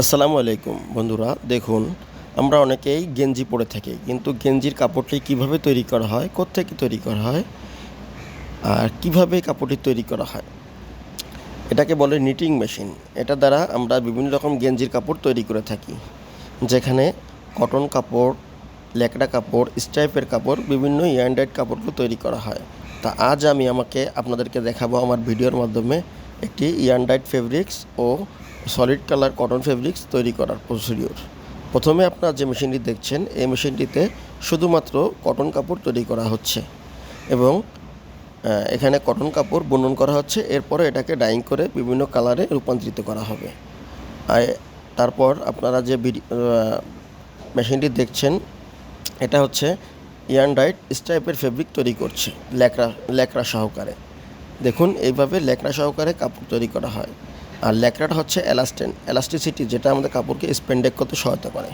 আসসালামু আলাইকুম বন্ধুরা, দেখুন, আমরা অনেকেই গেঞ্জি পরে থাকি, কিন্তু গেঞ্জির কাপড়টি কীভাবে তৈরি করা হয়, কোত্থেকে তৈরি করা হয়, আর কীভাবে কাপড়টি তৈরি করা হয়? এটাকে বলে নিটিং মেশিন এটা দ্বারা আমরা বিভিন্ন রকম গেঞ্জির কাপড় তৈরি করে থাকি, যেখানে কটন কাপড়, ল্যাকড়া কাপড়, স্ট্রাইপের কাপড়, বিভিন্ন ইয়ান্ডাইড কাপড়গুলো তৈরি করা হয়। তা আজ আমি আমাকে আপনাদেরকে দেখাবো আমার ভিডিওর মাধ্যমে একটি ইয়ান্ডাইড ফেব্রিক্স ও সলিড কালার কটন ফেব্রিক্স তৈরি করার প্রসিডিওর। প্রথমে আপনারা যে মেশিনটি দেখছেন, এই মেশিনটিতে শুধুমাত্র কটন কাপড় তৈরি করা হচ্ছে এবং এখানে কটন কাপড় বুনন করা হচ্ছে। এরপরে এটাকে ডাইং করে বিভিন্ন কালারে রূপান্তরিত করা হবে। তারপর আপনারা যে মেশিনটি দেখছেন, এটা হচ্ছে ইয়ানডাইট স্টাইপের ফেব্রিক তৈরি করছে ল্যাকড়া ল্যাকড়া সহকারে। দেখুন, এইভাবে ল্যাকড়া সহকারে কাপড় তৈরি করা হয়। আর ল্যাকড়াটা হচ্ছে এলাস্টেন, এলাস্টিসিটি, যেটা আমাদের কাপড়কে স্পেন্ডেক করতে সহায়তা করে।